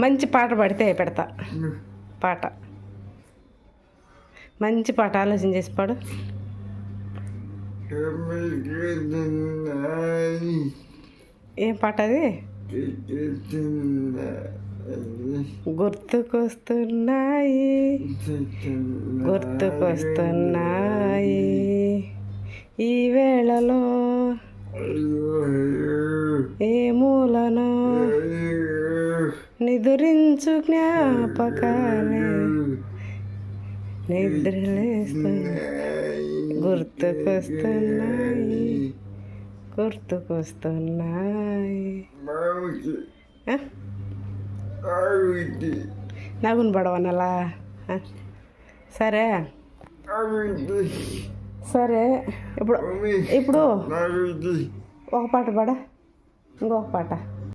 మంచి పాట పాడితే పెడతా. పాట. మంచి పాట ఆలోచన చేసి పాడు. ఏం పాట అది? గుర్తుకొస్తున్నాయి. గుర్తుకొస్తున్నాయి. నిదురించు జ్ఞాపకాలే. నిద్రలేస్తు గుర్తుకొస్తున్నాయి. గుర్తుకొస్తున్నాయి. ఆ? పడవనలా? సరే. సరే. ఇప్పుడు ఇప్పుడు ఒక పాట పాడ. ఇంకొక పాట.